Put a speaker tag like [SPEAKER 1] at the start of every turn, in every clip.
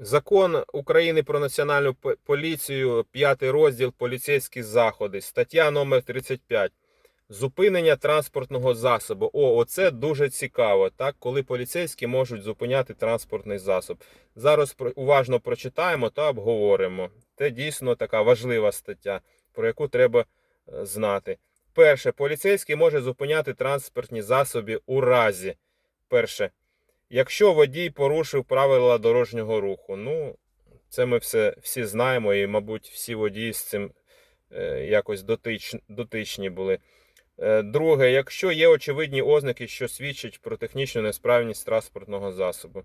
[SPEAKER 1] Закон України про національну поліцію, п'ятий розділ поліцейські заходи, стаття номер 35. Зупинення транспортного засобу. О, оце дуже цікаво, так, коли поліцейські можуть зупиняти транспортний засоб. Зараз уважно прочитаємо та обговоримо. Це дійсно така важлива стаття, про яку треба е, знати. Перше, поліцейський може зупиняти транспортні засоби у разі. Перше, якщо водій порушив правила дорожнього руху. Ну, це ми все, всі знаємо, і, мабуть, всі водії з цим е, якось дотич, дотичні були. Е, Друге, якщо є очевидні ознаки, що свідчать про технічну несправність транспортного засобу.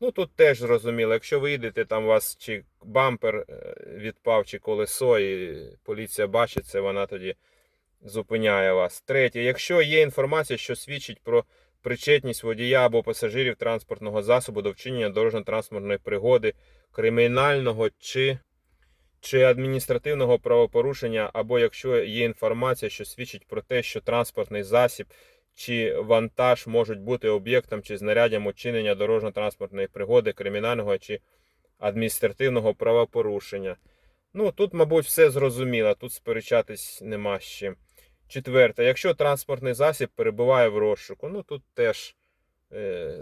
[SPEAKER 1] Ну тут теж зрозуміло, якщо ви їдете, там у вас чи бампер е, відпав, чи колесо, і поліція бачить це, вона тоді зупиняє вас. Третє, якщо є інформація, що свідчить про причетність водія або пасажирів транспортного засобу до вчинення дорожньо-транспортної пригоди, кримінального чи чи адміністративного правопорушення, або якщо є інформація, що свідчить про те, що транспортний засіб чи вантаж можуть бути об'єктом чи знаряддям учинення дорожньо-транспортної пригоди, кримінального чи адміністративного правопорушення. Ну, тут, мабуть, все зрозуміло, тут сперечатись нема з чим. Четверте, якщо транспортний засіб перебуває в розшуку, ну тут теж е,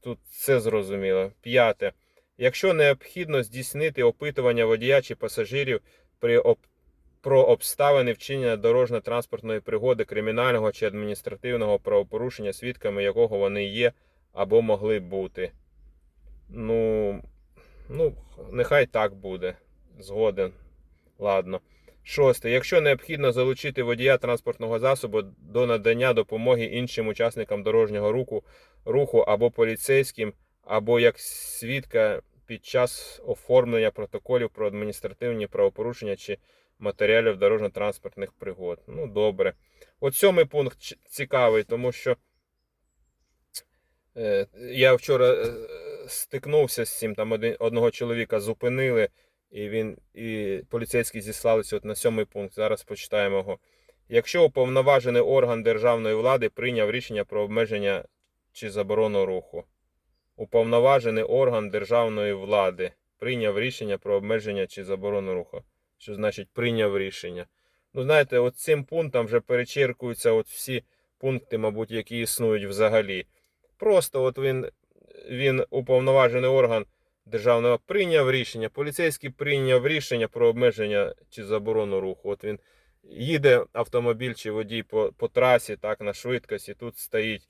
[SPEAKER 1] тут все зрозуміло. П'яте. Якщо необхідно здійснити опитування водія чи пасажирів при об... про обставини вчинення дорожньо-транспортної пригоди, кримінального чи адміністративного правопорушення, свідками якого вони є або могли бути. Ну, ну, нехай так буде. Згоден. Ладно. Шосте. Якщо необхідно залучити водія транспортного засобу до надання допомоги іншим учасникам дорожнього руху, руху або поліцейським, або як свідка під час оформлення протоколів про адміністративні правопорушення чи матеріалів дорожньо-транспортних пригод. Ну, добре. От сьомий пункт цікавий, тому що е, я вчора е, стикнувся з цим, там одного чоловіка зупинили, і він і поліцейські зіслалися от на сьомий пункт. Зараз почитаємо його. Якщо уповноважений орган державної влади прийняв рішення про обмеження чи заборону руху. Уповноважений орган державної влади прийняв рішення про обмеження чи заборону руху. Що значить прийняв рішення? Ну, знаєте, от цим пунктом вже перечеркуються от всі пункти, мабуть, які існують взагалі. Просто от він, він уповноважений орган державного прийняв рішення, поліцейський прийняв рішення про обмеження чи заборону руху. От він їде автомобіль чи водій по, по трасі, так, на швидкості, тут стоїть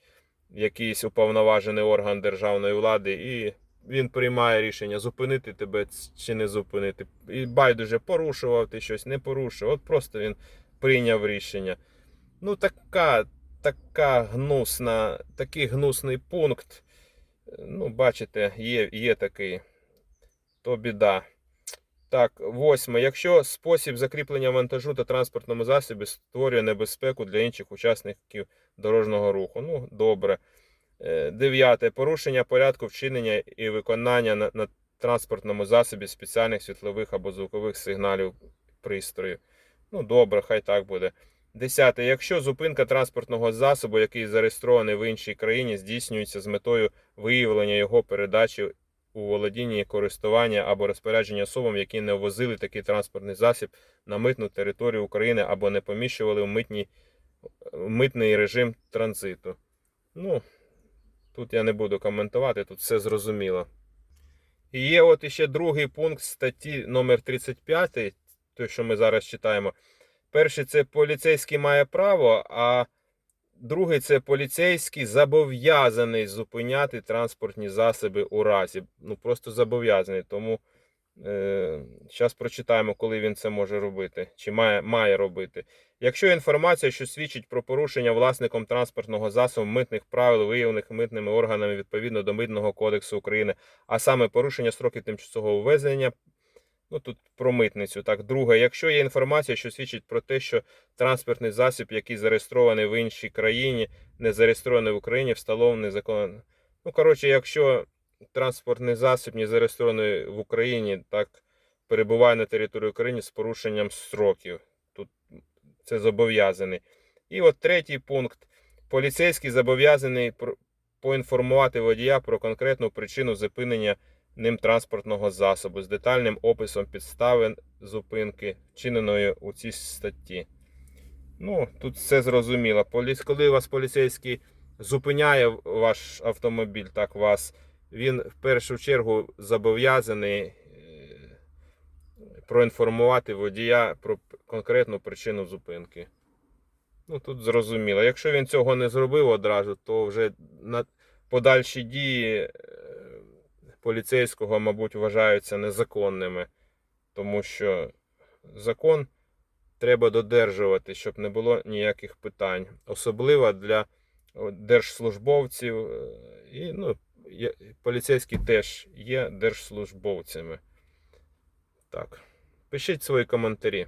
[SPEAKER 1] якийсь уповноважений орган державної влади, і він приймає рішення зупинити тебе чи не зупинити. І байдуже порушував ти щось, не порушував. От просто він прийняв рішення. Ну, така, така гнусна, такий гнусний пункт. Ну, бачите, є, є такий. То біда. Так, восьме. Якщо спосіб закріплення вантажу та транспортному засобі створює небезпеку для інших учасників дорожнього руху. Ну, добре. Е, Дев'яте. Порушення порядку вчинення і виконання на, на транспортному засобі спеціальних світлових або звукових сигналів пристрою. Ну, добре, хай так буде. Десяте. Якщо зупинка транспортного засобу, який зареєстрований в іншій країні, здійснюється з метою виявлення його передачі у володінні користування або розпорядження особам, які не ввозили такий транспортний засіб на митну територію України або не поміщували в митній, в митний режим транзиту. Ну, тут я не буду коментувати, тут все зрозуміло. І є от іще другий пункт статті номер 35, той, що ми зараз читаємо. Перший це поліцейський має право, а другий це поліцейський зобов'язаний зупиняти транспортні засоби у разі. Ну просто зобов'язаний. Тому е, зараз прочитаємо, коли він це може робити, чи має, має робити. Якщо інформація, що свідчить про порушення власником транспортного засобу митних правил, виявлених митними органами відповідно до Митного кодексу України, а саме порушення строків тимчасового ввезення. Ну тут про митницю. Так, друге, якщо є інформація, що свідчить про те, що транспортний засіб, який зареєстрований в іншій країні, не зареєстрований в Україні, встановлений законом. Ну, коротше, якщо транспортний засіб не зареєстрований в Україні, так перебуває на території України з порушенням строків. Тут це зобов'язаний. І от третій пункт. Поліцейський зобов'язаний поінформувати водія про конкретну причину зупинення ним транспортного засобу з детальним описом підстави зупинки, вчиненої у цій статті. Ну, тут все зрозуміло. Коли вас поліцейський зупиняє ваш автомобіль, так вас, він в першу чергу зобов'язаний е, проінформувати водія про конкретну причину зупинки. Ну, тут зрозуміло. Якщо він цього не зробив одразу, то вже на подальші дії е, поліцейського, мабуть, вважаються незаконними, тому що закон треба додержувати, щоб не було ніяких питань. Особливо для держслужбовців. е, І ну, поліцейські теж є держслужбовцями. Так. Пишіть свої коментарі.